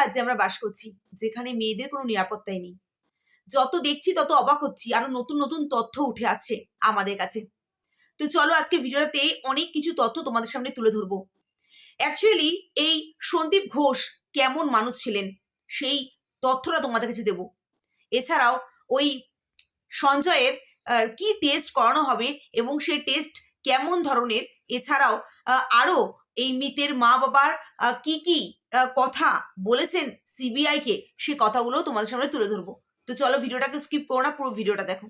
রাজ্যে আমরা বাস করছি যেখানে মেয়েদের কোনো নিরাপত্তাই নেই। যত দেখছি তত অবাক হচ্ছি আরও নতুন নতুন তথ্য উঠে আসছে আমাদের কাছে। তো চলো আজকে ভিডিওতে অনেক কিছু তথ্য তোমাদের সামনে তুলে ধরবো। অ্যাকচুয়ালি এই সন্দীপ ঘোষ কেমন মানুষ ছিলেন সেই তথ্যটা তোমাদের কাছে দেব। এছাড়াও ওই সঞ্জয়ের কি টেস্ট করানো হবে এবং সেই টেস্ট কেমন ধরনের? এছাড়াও আহ, আরও এই মিতের মা বাবার কি কি কথা বলেছেন সিবিআই কে, সে কথাগুলো তোমাদের সামনে তুলে ধরবো। তো চলো ভিডিওটাকে স্কিপ করো না, পুরো ভিডিওটা দেখো।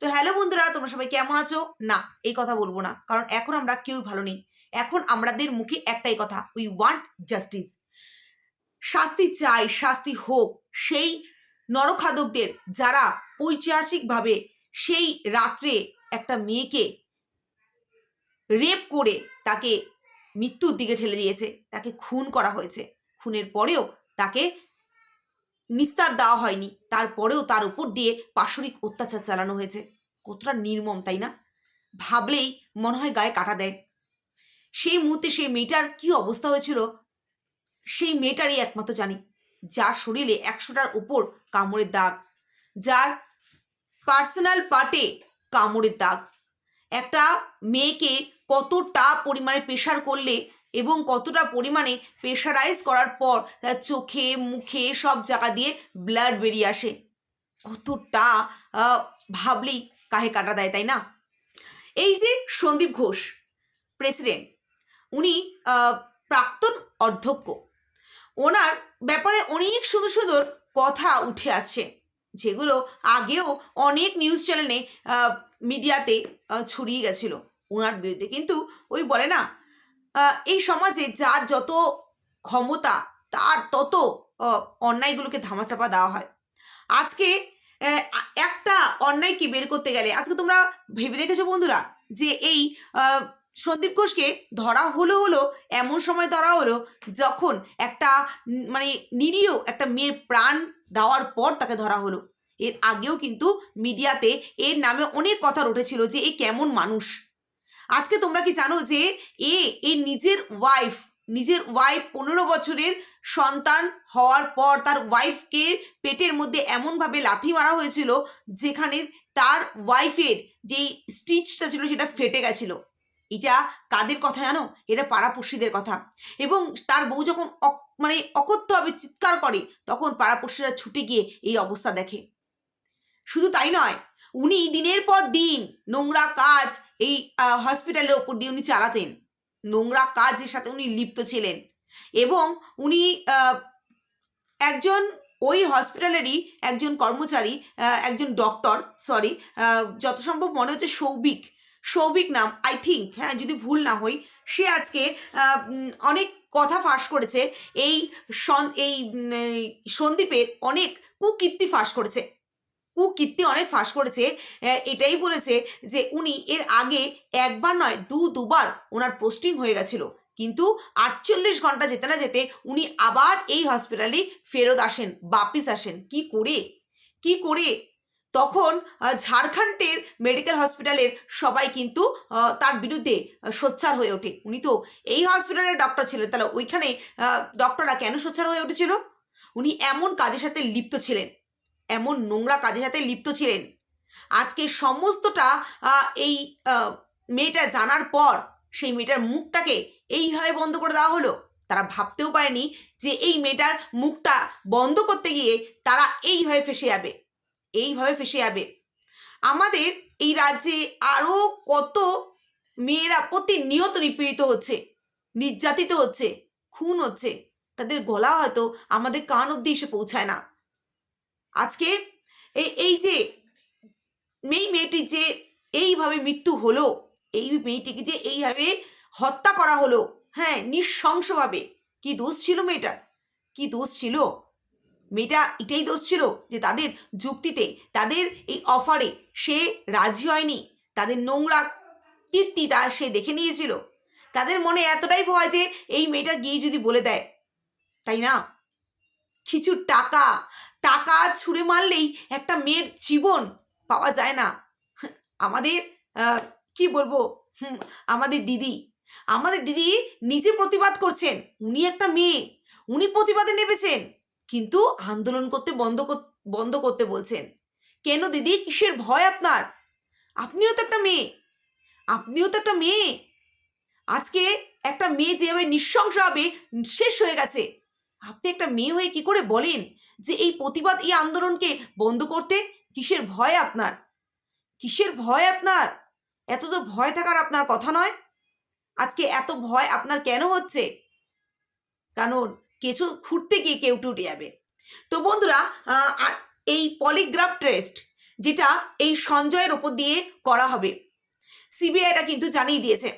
তো হ্যালো বন্ধুরা, তোমরা সবাই কেমন আছো? না, এই কথা বলব না, কারণ এখন আমরা কেউ ভালো নেই। এখন আমাদের মুখে একটাই কথা উই ওয়ান্ট জাস্টিস শাস্তি চাই, শাস্তি হোক, সেই নরখাদকদের যারা ঐতিহাসিকভাবে সেই রাত্রে একটা মেয়েকে রেপ করে তাকে মৃত্যুর দিকে ঠেলে দিয়েছে, তাকে খুন করা হয়েছে। খুনের পরেও তাকে নিস্তার দেওয়া হয়নি। তারপরেও তার উপর দিয়ে পাশরিক অত্যাচার চালানো হয়েছে। কতটা নির্মম, তাই না? ভাবলেই মনে হয় গায়ে কাটা দেয়। সেই মুহূর্তে সেই মেয়েটার কি অবস্থা হয়েছিল, সেই মেয়েটারই একমাত্র জানি। যার শরীরে একশোটার উপর কামড়ের দাগ, যার পার্সোনাল পার্টে কামড়ের দাগ। একটা মেয়েকে কতটা পরিমাণে প্রেশার করলে এবং কতটা পরিমাণে প্রেশারাইজ করার পর তার চোখে, মুখে সব জায়গা দিয়ে ব্লাড বেরিয়ে আসে। কতটা ভাবলেই কাহে কাটা দেয়, তাই না? এই যে সন্দীপ ঘোষ প্রেসিডেন্ট উনি প্রাক্তন অধ্যক্ষ। ওনার ব্যাপারে অনেক সুন্দর সুন্দর কথা উঠে আসছে, যেগুলো আগেও অনেক নিউজ চ্যানেলে মিডিয়াতে ছড়িয়ে গেছিল। ওনার বিরুদ্ধে কিন্তু ওই বলে না এই সমাজে যার যত ক্ষমতা, তার তত অন্যায়গুলোকে ধামাচাপা দেওয়া হয়। আজকে একটা অন্যায়কে বের করতে গেলে, আজকে তোমরা ভেবে দেখেছ বন্ধুরা যে এই সন্দীপ ঘোষকে ধরা হলো হলো, এমন সময় ধরা হলো যখন একটা মানে নিরীহ একটা মেয়ের প্রাণ দেওয়ার পর তাকে ধরা হলো। এর আগেও কিন্তু মিডিয়াতে এর নামে অনেক কথা উঠেছিল যে এ কেমন মানুষ। আজকে তোমরা কি জানো যে এ এই নিজের ওয়াইফ নিজের ওয়াইফ পনেরো বছরের সন্তান হওয়ার পর তার ওয়াইফকে পেটের মধ্যে এমনভাবে লাথি মারা হয়েছিল যেখানে তার ওয়াইফের যেই স্টিচটা ছিল সেটা ফেটে গেছিল। এটা কাদের কথা জানো? এটা পাড়াপড়শিদের কথা। এবং তার বউ যখন মানে অকথ্যভাবে চিৎকার করে, তখন পাড়াপড়শিরা ছুটে গিয়ে এই অবস্থা দেখে। শুধু তাই নয় উনি দিনের পর দিন নোংরা কাজ এই হসপিটালের ওপর দিয়ে উনি চালাতেন। নোংরা কাজের সাথে উনি লিপ্ত ছিলেন। এবং উনি একজন ওই হসপিটালেরই একজন কর্মচারী একজন ডক্টর সরি যত সম্ভব মনে হচ্ছে সৌভিক। সৌভিক নাম আই থিঙ্ক হ্যাঁ যদি ভুল না হই, সে আজকে অনেক কথা ফাঁস করেছে। এই এই সন্দীপের অনেক কুকীর্তি ফাঁস করেছে। কুকীর্তি অনেক ফাঁস করেছে। এটাই বলেছে যে উনি এর আগে একবার নয়, দু, দুবার ওনার পোস্টিং হয়ে গেছিল। কিন্তু আটচল্লিশ ঘণ্টা যেতে না যেতে উনি আবার এই হসপিটালে ফেরত আসেন, বাপিস আসেন। কি করে? কি করে? তখন ঝাড়খণ্ডের মেডিকেল হসপিটালের সবাই কিন্তু তার বিরুদ্ধে সোচ্চার হয়ে ওঠে। উনি তো এই হসপিটালের ডক্টর ছিলেন, তাহলে ওইখানে ডক্টররা কেন সোচ্চার হয়ে উঠেছিল? উনি এমন কাজের সাথে লিপ্ত ছিলেন। এমন নোংরা কাজের সাথে লিপ্ত ছিলেন। আজকে সমস্তটা এই মেয়েটা জানার পর সেই মেয়েটার মুখটাকে এইভাবে বন্ধ করে দেওয়া হলো। তারা ভাবতেও পারেনি যে এই মেয়েটার মুখটা বন্ধ করতে গিয়ে তারা এইভাবে ফেসে যাবে, এইভাবে ফেসে যাবে। আমাদের এই রাজ্যে আরও কত মেয়েরা প্রতিনিয়ত নিপীড়িত হচ্ছে, নির্যাতিত হচ্ছে, খুন হচ্ছে। তাদের গলা হয়তো আমাদের কান অব্দি এসে পৌঁছায় না। আজকে এই এই যে মেয়ে মেয়েটি যে এইভাবে মৃত্যু হলো, এই মেয়েটিকে যে এইভাবে হত্যা করা হলো হ্যাঁ নৃশংসভাবে, কি দোষ ছিল মেয়েটার? কি দোষ ছিল? মেয়েটা এটাই দোষ ছিল যে তাদের যুক্তিতে, তাদের এই অফারে সে রাজি হয়নি, তাদের নোংরা কীর্তি তা সে দেখে নিয়েছিল। তাদের মনে এতটাই ভয় যে এই মেয়েটা গিয়ে যদি বলে দেয়, তাই না? কিছু টাকা টাকা ছুঁড়ে মারলেই একটা মেয়ের জীবন পাওয়া যায় না। আমাদের কি বলব? আমাদের দিদি। আমাদের দিদি নিজে প্রতিবাদ করছেন, উনি একটা মেয়ে, উনি প্রতিবাদে নেমেছেন, কিন্তু আন্দোলন করতে বন্ধ বন্ধ করতে বলছেন। কেন দিদি? কিসের ভয় আপনার? আপনিও তো একটা মেয়ে। আপনিও তো একটা মেয়ে। আজকে একটা মেয়ে যেভাবে নৃশংসভাবে শেষ হয়ে গেছে আপনি একটা মেয়ে হয়ে কি করে বলেন যে এই প্রতিবাদ, এই আন্দোলনকে বন্ধ করতে? কিসের ভয় আপনার? কিসের ভয় আপনার? এত তো ভয় থাকার আপনার কথা নয়। আজকে এত ভয় আপনার কেন হচ্ছে? কারণ কিছু খুঁড়তে গিয়ে কেউ টুটে যাবে। তো বন্ধুরা এই পলিগ্রাফ টেস্ট যেটা এই সঞ্জয়ের ওপর দিয়ে করা হবে। সিবিআইটা কিন্তু জানিয়ে দিয়েছে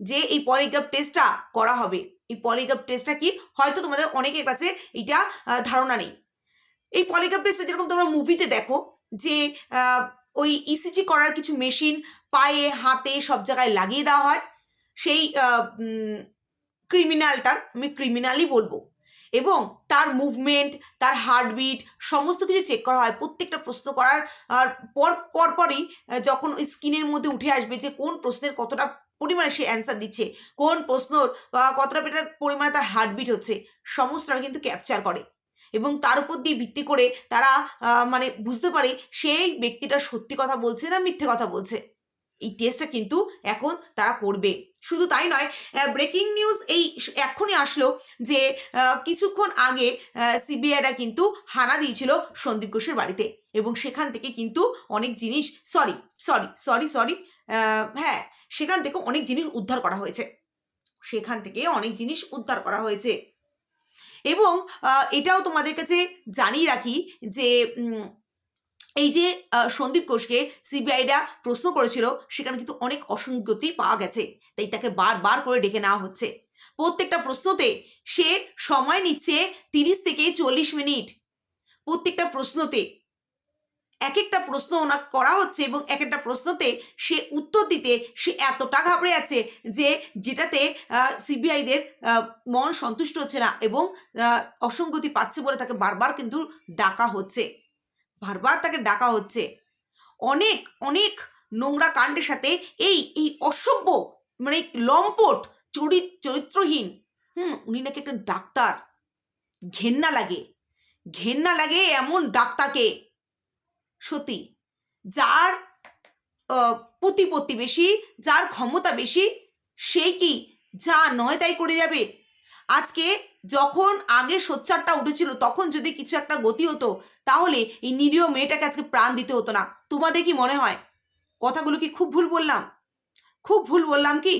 যে এই পলিগ্রাফ টেস্টটা করা হবে। এই পলিগ্রাফ টেস্টটা কি? হয়তো তোমাদের অনেকের কাছে এটা ধারণা নেই। এই পলিগ্রাফ টেস্টটা যেরকম তোমরা মুভিতে দেখো, যে ওই ইসিজি করার কিছু মেশিন পায়ে, হাতে সব জায়গায় লাগিয়ে দেওয়া হয়। সেই ক্রিমিনালটার আমি ক্রিমিনালই বলব। এবং তার মুভমেন্ট তার হার্টবিট সমস্ত কিছু চেক করা হয়, প্রত্যেকটা প্রশ্ন করার। পর, পরপরই যখন ওই স্ক্রিনের মধ্যে উঠে আসবে যে কোন প্রশ্নের কতটা পরিমাণে সে অ্যান্সার দিচ্ছে। কোন প্রশ্নর কতটা পেটার পরিমাণে তার হার্টবিট হচ্ছে সমস্তটা কিন্তু ক্যাপচার করে। এবং তার উপর দিয়ে ভিত্তি করে তারা মানে বুঝতে পারে সেই ব্যক্তিটা সত্যি কথা বলছে না মিথ্যে কথা বলছে। এই টেস্টটা কিন্তু এখন তারা করবে। শুধু তাই নয় ব্রেকিং নিউজ এই এক্ষুনি আসলো যে কিছুক্ষণ আগে সিবিআইরা কিন্তু হানা দিয়েছিল সন্দীপ ঘোষের বাড়িতে। এবং সেখান থেকে কিন্তু অনেক জিনিস সরি সরি সরি সরি হ্যাঁ সেখান থেকে অনেক জিনিস উদ্ধার করা হয়েছে। সেখান থেকে অনেক জিনিস উদ্ধার করা হয়েছে। এবং এটাও তোমাদের কাছে জানিয়ে রাখি যে এই যে সন্দীপ ঘোষকে সিবিআইরা প্রশ্ন করেছিল, সেখানে কিন্তু অনেক অসঙ্গতি পাওয়া গেছে। তাই তাকে বারবার করে ডেকে নেওয়া হচ্ছে। প্রত্যেকটা প্রশ্নতে সে সময় নিচ্ছে তিরিশ থেকে চল্লিশ মিনিট। প্রত্যেকটা প্রশ্নতে এক একটা প্রশ্ন ওনার করা হচ্ছে এবং এক একটা প্রশ্নতে সে উত্তর দিতে সে এতটা ঘাবড়ে যাচ্ছে যে যেটাতে সিবিআইদের মন সন্তুষ্ট হচ্ছে না এবং অসঙ্গতি পাচ্ছে বলে তাকে বারবার কিন্তু ডাকা হচ্ছে। বারবার তাকে ডাকা হচ্ছে। অনেক অনেক নোংরা কাণ্ডের সাথে এই এই অসভ্য মানে লম্পট চরিত চরিত্রহীন, হুম, উনি নাকি একটা ডাক্তার। ঘেন্না লাগে। ঘেন্না লাগে এমন ডাক্তারকে। সত্যি। যার প্রতিপত্তি বেশি, যার ক্ষমতা বেশি, সে কি যা নয় তাই করে যাবে? আজকে যখন আগে সোচ্চারটা উঠেছিল, তখন যদি কিছু একটা গতি হতো, তাহলে এই নিরীহ মেয়েটাকে আজকে প্রাণ দিতে হতো না। তোমাদের কি মনে হয়? কথাগুলো কি খুব ভুল বললাম? খুব ভুল বললাম কি?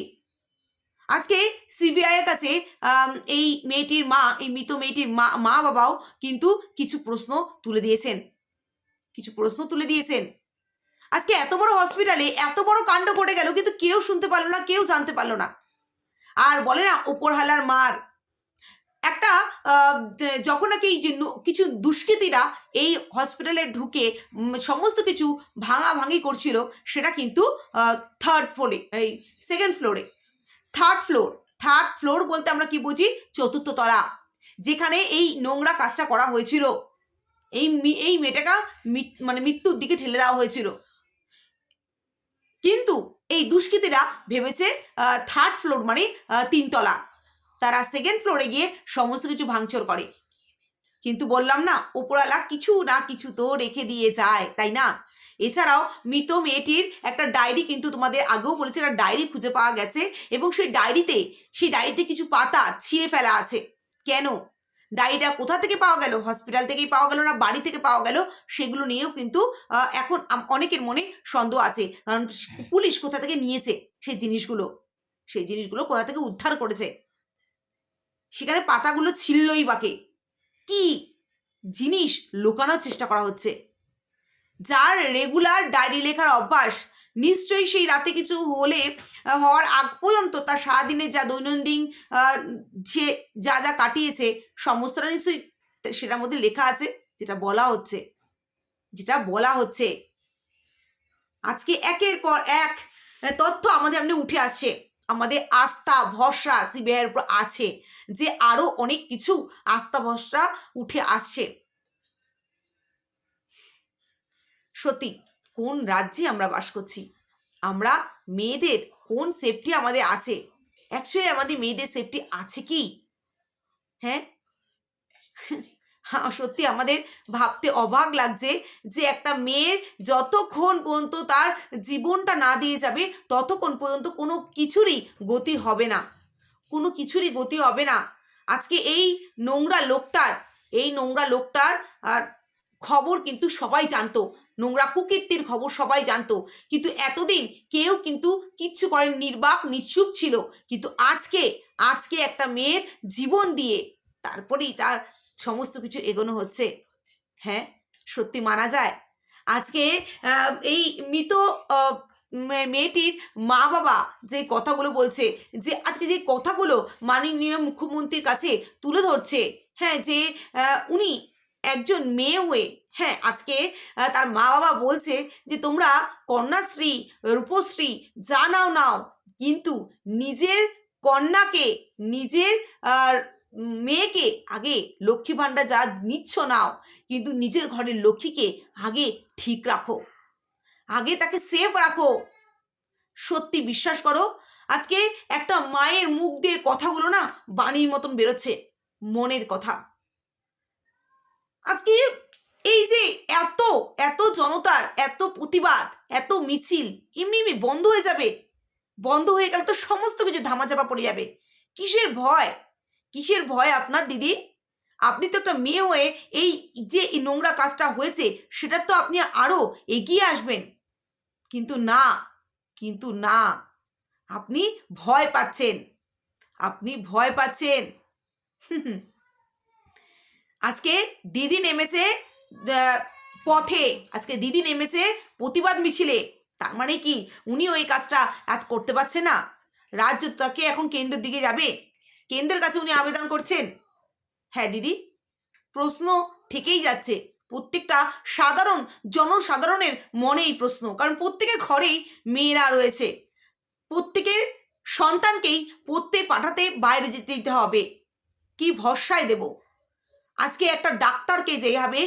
আজকে সিবিআই এর কাছে এই মেয়েটির মা, এই মৃত মেয়েটির মা মা বাবাও কিন্তু কিছু প্রশ্ন তুলে দিয়েছেন। কিছু প্রশ্ন তুলে দিয়েছেন। আজকে এত বড় হসপিটালে এত বড় কাণ্ড ঘটে গেল, কিন্তু কেউ শুনতে পারল না, কেউ জানতে পারল না। আর বলে না ওপরহালার মার। একটা যখন নাকি এই যে কিছু দুষ্কৃতীরা এই হসপিটালে ঢুকে সমস্ত কিছু ভাঙা ভাঙি করছিল, সেটা কিন্তু থার্ড ফ্লোরে এই সেকেন্ড ফ্লোরে থার্ড ফ্লোর থার্ড ফ্লোর বলতে আমরা কি বুঝি? চতুর্থ তলা, যেখানে এই নোংরা কাজটা করা হয়েছিল। এই এই মেয়েটাকে মানে মৃত্যুর দিকে ঠেলে দেওয়া হয়েছিল। কিন্তু এই দুষ্কৃতীরা ভেবেছে থার্ড ফ্লোর মানে তিনতলা। তারা সেকেন্ড ফ্লোরে গিয়ে সমস্ত কিছু ভাঙচুর করে। কিন্তু বললাম না ওপরওয়ালা কিছু না কিছু তো রেখে দিয়ে যায়, তাই না? এছাড়াও মৃত মেয়েটির একটা ডায়েরি কিন্তু তোমাদের আগেও বলেছে, একটা ডায়েরি খুঁজে পাওয়া গেছে এবং সেই ডায়েরিতে সেই ডায়েরিতে কিছু পাতা ছিঁড়ে ফেলা আছে। কেন? ডায়েরিটা কোথা থেকে পাওয়া গেল? হসপিটাল থেকেই পাওয়া গেল না? বাড়ি থেকে পাওয়া গেল? সেগুলো নিয়েও কিন্তু এখন অনেকের মনে সন্দেহ আছে। কারণ পুলিশ কোথা থেকে নিয়েছে সেই জিনিসগুলো? সেই জিনিসগুলো কোথা থেকে উদ্ধার করেছে? সেখানে পাতাগুলো ছিললই বাকে। কি জিনিস লুকানোর চেষ্টা করা হচ্ছে? যার রেগুলার ডায়েরি লেখার অভ্যাস নিশ্চয়ই সেই রাতে কিছু হলে হওয়ার আগ পর্যন্ত তার সারাদিনে যা দৈনন্দিন আহ, যে যা কাটিয়েছে সমস্তটা নিশ্চয়ই সেটার মধ্যে লেখা আছে যেটা বলা হচ্ছে। যেটা বলা হচ্ছে। আজকে একের পর এক তথ্য আমাদের সামনে উঠে আসছে। আমাদের আস্থা ভরসা সিবিআইয়ের উপর আছে যে আরও অনেক কিছু আস্থা ভরসা উঠে আসছে। সত্যি কোন রাজ্যে আমরা বাস করছি? আমরা মেয়েদের কোন সেফটি আমাদের আছে? অ্যাকচুয়ালি আমাদের মেয়েদের সেফটি আছে কি? হ্যাঁ? হ্যাঁ, সত্যি আমাদের ভাবতে অবাক লাগছে যে একটা মেয়ের যতক্ষণ পর্যন্ত তার জীবনটা না দিয়ে যাবে ততক্ষণ পর্যন্ত কোনো কিছুরই গতি হবে না। কোনো কিছুরই গতি হবে না। আজকে এই নোংরা লোকটার এই নোংরা লোকটার আর খবর কিন্তু সবাই জানতো। নোংরা কুকীর্তির খবর সবাই জানতো। কিন্তু এতদিন কেউ কিন্তু কিচ্ছু করেন, নির্বাক, নিশ্চুপ ছিল। কিন্তু আজকে আজকে একটা মেয়ের জীবন দিয়ে তারপরেই তার সমস্ত কিছু এগোনো হচ্ছে। হ্যাঁ সত্যি মানা যায়। আজকে এই মৃত মেয়েটির মা বাবা যে কথাগুলো বলছে, যে আজকে যে কথাগুলো মাননীয় মুখ্যমন্ত্রীর কাছে তুলে ধরছে হ্যাঁ যে উনি একজন মেয়ে হয়ে হ্যাঁ আজকে তার মা বাবা বলছে যে, তোমরা কন্যাশ্রী, রূপশ্রী, যা নাও নাও। কিন্তু নিজের কন্যাকে, নিজের মেয়েকে আগে লক্ষ্মী ভাণ্ডার যা নিচ্ছ নাও, কিন্তু নিজের ঘরের লক্ষ্মীকে আগে ঠিক রাখো। আগে তাকে সেফ রাখো। সত্যি বিশ্বাস করো, আজকে একটা মায়ের মুখ দিয়ে কথাগুলো না, বাণীর মতন বেরোচ্ছে, মনের কথা। আজকে এই যে এত এত জনতার, এত প্রতিবাদ, এত মিছিল, এমনি এমনি বন্ধ হয়ে যাবে। বন্ধ হয়ে গেলে তো সমস্ত কিছু ধামাচাপা পড়ে যাবে। কিসের ভয়? কিসের ভয় আপনার, দিদি? আপনি তো একটা মেয়ে হয়ে এই যে নোংরা কাজটা হয়েছে, সেটা তো আপনি আরও এগিয়ে আসবেন। কিন্তু না কিন্তু না, আপনি ভয় পাচ্ছেন। আপনি ভয় পাচ্ছেন। আজকে দিদি নেমেছে পথে। আজকে দিদি নেমেছে প্রতিবাদ মিছিলে। তার মানে কি? উনি ওই কাজটা আজ করতে পারছে না। রাজ্য তাকে এখন কেন্দ্রের দিকে যাবে। কেন্দ্রের কাছে উনি আবেদন করছেন। হ্যাঁ দিদি? প্রশ্ন থেকেই যাচ্ছে। প্রত্যেকটা সাধারণ, জনসাধারণের মনে এই প্রশ্ন। কারণ প্রত্যেকের ঘরেই মেয়েরা রয়েছে। প্রত্যেকের সন্তানকেই পড়তে, পাঠাতে বাইরে যেতে দিতে হবে। কি ভরসায় দেব? আজকে একটা ডাক্তারকে যেভাবে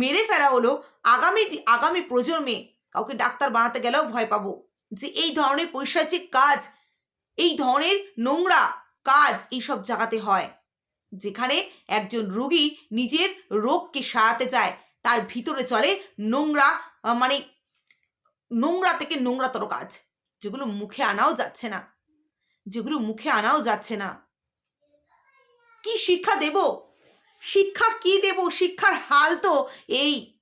মেরে ফেলা হলো, আগামী আগামী প্রজন্মে কাউকে ডাক্তার বানাতে গেলেও ভয় পাবো। যে এই ধরনের পৈশাচিক কাজ, এই ধরনের নোংরা কাজ এইসব জায়গাতে হয়। যেখানে একজন রোগী নিজের রোগকে সারাতে চায়, তার ভিতরে চলে নোংরা মানে নোংরা থেকে নোংরাতর কাজ, যেগুলো মুখে আনাও যাচ্ছে না। যেগুলো মুখে আনাও যাচ্ছে না। কি শিক্ষা দেব? শিক্ষা কি দেব? শিক্ষার হাল তো এই।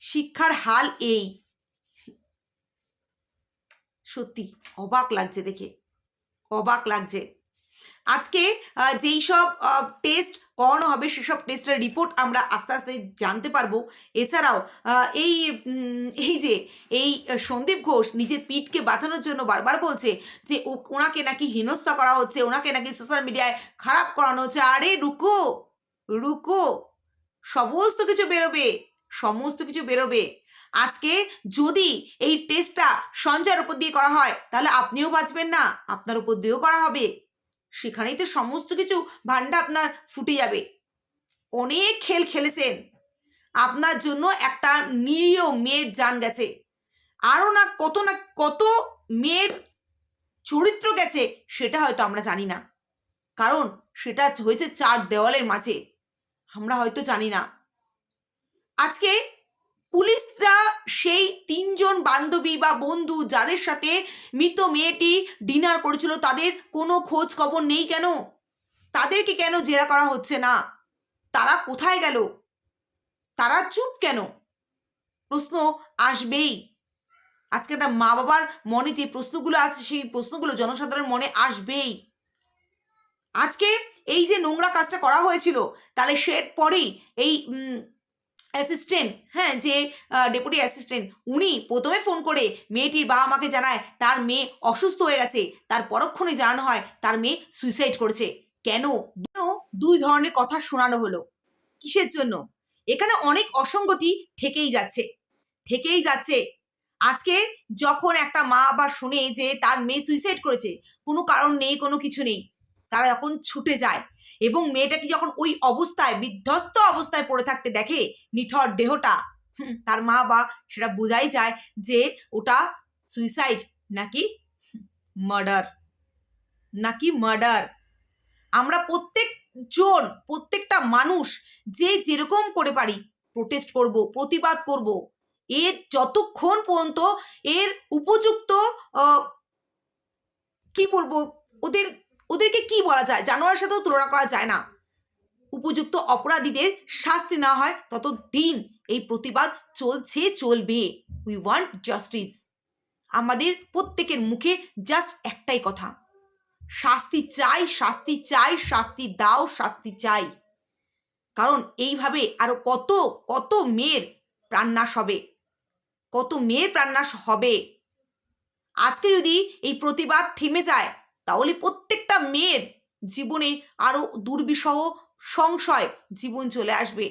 শিক্ষার হাল এই। সত্যি, অবাক লাগছে দেখে। অবাক লাগছে। আজকে যেই সব টেস্ট করানো হবে সেসব টেস্টের রিপোর্ট আমরা আস্তে আস্তে জানতে পারব। এছাড়াও এই এই যে, এই সন্দীপ ঘোষ নিজের পিঠকে বাঁচানোর জন্য বারবার বলছে যে ওনাকে নাকি হেনস্থা করা হচ্ছে, ওনাকে নাকি সোশ্যাল মিডিয়ায় খারাপ করানো হচ্ছে। আরে, রুকো রুকো, সমস্ত কিছু বেরোবে, সমস্ত কিছু বেরোবে। আজকে যদি এই টেস্টটা সঞ্জয়ের উপর দিয়ে করা হয়, তাহলে আপনিও বাঁচবেন না, আপনার উপর দিয়েও করা হবে। সেখানেই তো সমস্ত কিছু ভান্ডা আপনার ফুটে যাবে। অনেক খেল খেলেছেন। আপনার জন্য একটা নিরীহ মেয়ের জান গেছে। আরও না কত না কত মেয়ের চরিত্র গেছে সেটা হয়তো আমরা জানি না। কারণ সেটা হয়েছে চার দেওয়ালের মাঝে। আমরা হয়তো জানি না। আজকে পুলিশরা সেই তিনজন বান্ধবী বা বন্ধু যাদের সাথে মৃত মেয়েটি ডিনার করেছিল, তাদের কোনো খোঁজ খবর নেই কেন? তাদেরকে কেন জেরা করা হচ্ছে না? তারা কোথায় গেল? তারা চুপ কেন? প্রশ্ন আসবেই। আজকে একটা মা বাবার মনে যে প্রশ্নগুলো আছে, সেই প্রশ্নগুলো জনসাধারণের মনে আসবেই। আজকে এই যে নোংরা কাজটা করা হয়েছিল, তাহলে সে পরেই এই অ্যাসিস্ট্যান্ট হ্যাঁ যে ডেপুটি অ্যাসিস্ট্যান্ট উনি প্রথমে ফোন করে মেয়েটির বাবা মাকে জানায়, তার মেয়ে অসুস্থ হয়ে গেছে, তার পরক্ষণে জানানো হয়, তার মেয়ে সুইসাইড করেছে। কেন? দুই ধরনের কথা শোনানো হলো। কিসের জন্য? এখানে অনেক অসঙ্গতি থেকেই যাচ্ছে থেকেই যাচ্ছে। আজকে যখন একটা মা আবার শুনে যে, তার মেয়ে সুইসাইড করেছে, কোনো কারণ নেই, কোনো কিছু নেই, তারা যখন ছুটে যায় এবং মেয়েটাকে যখন ওই অবস্থায়, বিধ্বস্ত অবস্থায় পড়ে থাকতে দেখে, নিথর দেহটা তার মা বা সেটা বোঝাই যায় যে ওটা সুইসাইড নাকি মার্ডার নাকি মার্ডার আমরা প্রত্যেক জন, প্রত্যেকটা মানুষ যে যেরকম করে পারি প্রোটেস্ট করব, প্রতিবাদ করব, এর যতক্ষণ পর্যন্ত এর উপযুক্ত কি বলব, ওদের ওদেরকে কি বলা যায়? জানোয়ারের সাথেও তুলনা করা যায় না। উপযুক্ত অপরাধীদের শাস্তি না হয় তত দিন এই প্রতিবাদ চলছে, চলবে। উই ওয়ান্ট জাস্টিস আমাদের প্রত্যেকের মুখে জাস্ট একটাই কথা। শাস্তি চাই শাস্তি চাই, শাস্তি দাও, শাস্তি চাই। কারণ এইভাবে আরও কত কত মেয়ের প্রাণনাশ হবে। কত মেয়ের প্রাণনাশ হবে। আজকে যদি এই প্রতিবাদ থেমে যায় তাহলে প্রত্যেকটা মেয়ের জীবনে আরও দুর্বিষহ সংশয় জীবন চলে আসবে।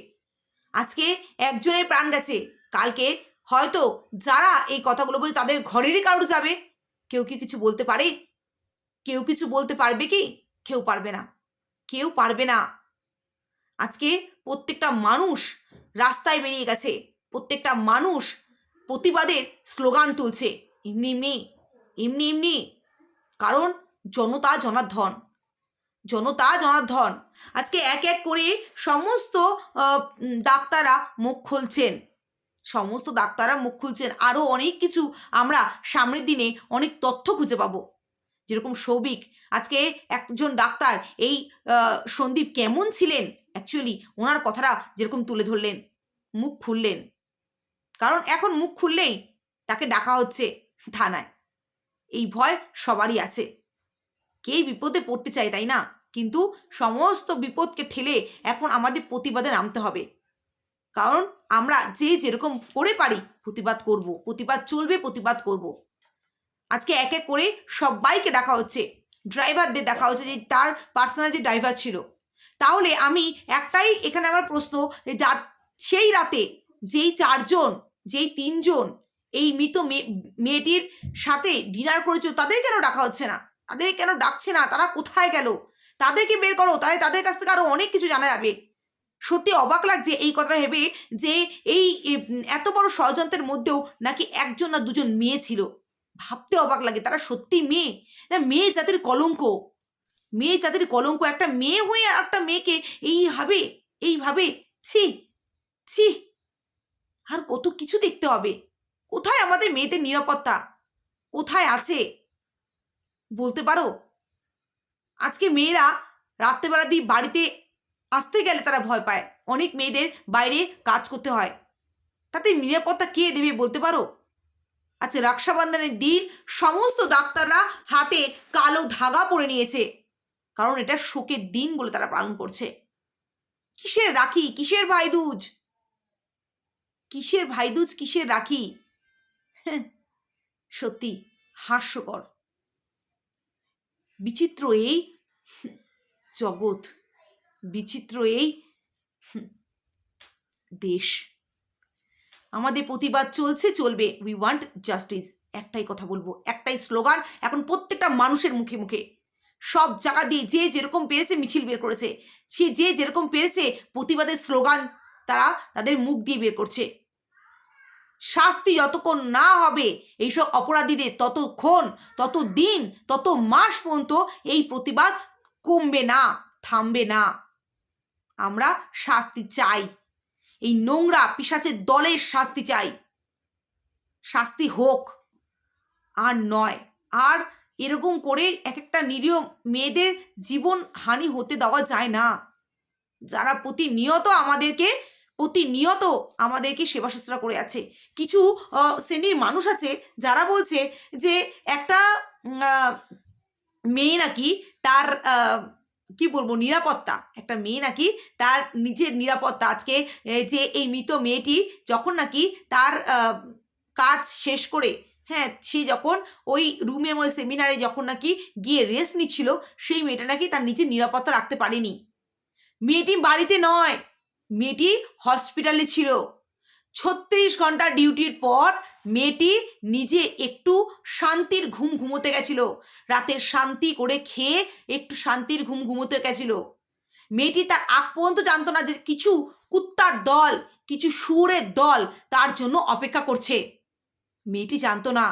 আজকে একজনের প্রাণ গেছে, কালকে হয়তো যারা এই কথাগুলো বলে তাদের ঘরেরই কারোর যাবে? কেউ কি কিছু বলতে পারে? কেউ কিছু বলতে পারবে কি? কেউ পারবে না। কেউ পারবে না। আজকে প্রত্যেকটা মানুষ রাস্তায় বেরিয়ে গেছে, প্রত্যেকটা মানুষ প্রতিবাদের স্লোগান তুলছে, এমনি এমনি এমনি এমনি। কারণ জনতা জনার্ধন জনতা জনার্ধন আজকে এক এক করে সমস্ত ডাক্তাররা মুখ খুলছেন। সমস্ত ডাক্তাররা মুখ খুলছেন। আরও অনেক কিছু আমরা সামনের দিনে অনেক তথ্য খুঁজে পাবো। যেরকম সৌভিক, আজকে একজন ডাক্তার এই সন্দীপ কেমন ছিলেন? অ্যাকচুয়ালি ওনার কথাটা যেরকম তুলে ধরলেন, মুখ খুললেন। কারণ এখন মুখ খুললেই তাকে ডাকা হচ্ছে থানায়। এই ভয় সবারই আছে। কে বিপদে পড়তে চায়, তাই না? কিন্তু সমস্ত বিপদকে ঠেলে এখন আমাদের প্রতিবাদে নামতে হবে। কারণ আমরা যে যেরকম করে পারি প্রতিবাদ করব, প্রতিবাদ চলবে, প্রতিবাদ করব। আজকে এক এক করে সবাইকে ডাকা হচ্ছে। ড্রাইভারদের দেখা হচ্ছে যে তার পার্সোনাল যে ড্রাইভার ছিল। তাহলে আমি একটাই এখানে আমার প্রশ্ন যে যা, সেই রাতে যেই চারজন, যেই তিনজন এই মৃত মেয়ে- মেয়েটির সাথে ডিনার করেছিল, তাদের কেন ডাকা হচ্ছে না? তাদের কেন ডাকছে না? তারা কোথায় গেল? তাদেরকে বের করো তাই তাদের কাছ থেকে আরও অনেক কিছু জানা যাবে। সত্যি অবাক লাগছে এই কথাটা ভেবে যে এই এত বড় ষড়যন্ত্রের মধ্যেও নাকি একজন না দুজন মেয়ে ছিল। ভাবতে অবাক লাগে, তারা সত্যি মেয়ে? না, মেয়ে জাতির কলঙ্ক। মেয়ে জাতির কলঙ্ক, একটা মেয়ে হয়ে আর একটা মেয়েকে এইভাবে এইভাবে, ছি ছি, আর কত কিছু দেখতে হবে। কোথায় আমাদের মেয়েদের নিরাপত্তা? কোথায় আছে? বলতে পারো? আজকে মেয়েরা রাত্রেবেলা দিয়ে বাড়িতে আসতে গেলে তারা ভয় পায়। অনেক মেয়েদের বাইরে কাজ করতে হয়। তাতে নিরাপত্তা কে দেবে বলতে পারো? আচ্ছা রক্ষাবন্ধনের দিন সমস্ত ডাক্তাররা হাতে কালো ধাগা পরে নিয়েছে। কারণ এটা শোকের দিন বলে তারা পালন করছে। কিসের রাখি? কিসের ভাইদুজ? কিসের ভাইদুজ কিসের রাখি? হ্যাঁ, সত্যি হাস্যকর। বিচিত্র এই জগৎ, বিচিত্র এই দেশ। আমাদের প্রতিবাদ চলছে, চলবে। উই ওয়ান্ট জাস্টিস একটাই কথা বলব, একটাই স্লোগান। এখন প্রত্যেকটা মানুষের মুখে মুখে। সব জায়গা দিয়ে যে যেরকম পেরেছে মিছিল বের করেছে। সে যে যেরকম পেরেছে প্রতিবাদের স্লোগান তারা তাদের মুখ দিয়ে বের করছে। শাস্তি যতক্ষণ না হবে, এইসব অপরাধীদের ততক্ষণ তত দিন তত মাস পর্যন্ত এই প্রতিবাদ কমবে না, থামবে না। আমরা শাস্তি চাই। এই নোংরা পিসাচের দলের শাস্তি চাই। শাস্তি হোক। আর নয়, আর এরকম করে এক একটা নিরীহ মেয়েদের জীবন হানি হতে দেওয়া যায় না। যারা প্রতিনিয়ত আমাদেরকে প্রতিনিয়ত আমাদেরকে সেবা শুশ্রূষা করে আছে কিছু শ্রেণির মানুষ আছে যারা বলছে যে একটা মেয়ে নাকি তার কি বলব, নিরাপত্তা। একটা মেয়ে নাকি তার নিজের নিরাপত্তা। আজকে যে এই মৃত মেয়েটি যখন নাকি তার কাজ শেষ করে হ্যাঁ সে যখন ওই রুমের মধ্যে সেমিনারে যখন নাকি গিয়ে রেস্ট নিচ্ছিল, সেই মেয়েটা নাকি তার নিজের নিরাপত্তা রাখতে পারেনি। মেয়েটি বাড়িতে নয়। মেয়েটি হসপিটালে ছিল। ছত্রিশ ঘণ্টা ডিউটির পর মেয়েটি নিজে একটু শান্তির ঘুম ঘুমোতে গেছিল। রাতের শান্তি করে খেয়ে একটু শান্তির ঘুম ঘুমোতে গেছিল। মেয়েটি তার আগ পর্যন্ত জানতো না যে কিছু কুত্তার দল, কিছু সুরের দল তার জন্য অপেক্ষা করছে। মেয়েটি জানতো না।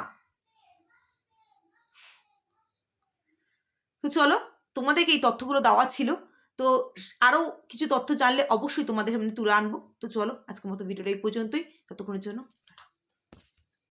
তো চলো, তোমাদেরকে এই তথ্যগুলো দেওয়া ছিল। তো আরও কিছু তথ্য জানলে অবশ্যই তোমাদের সামনে তুলে আনব। তো চলো, আজকের মতো ভিডিওটা এই পর্যন্তই। ততক্ষণের জন্য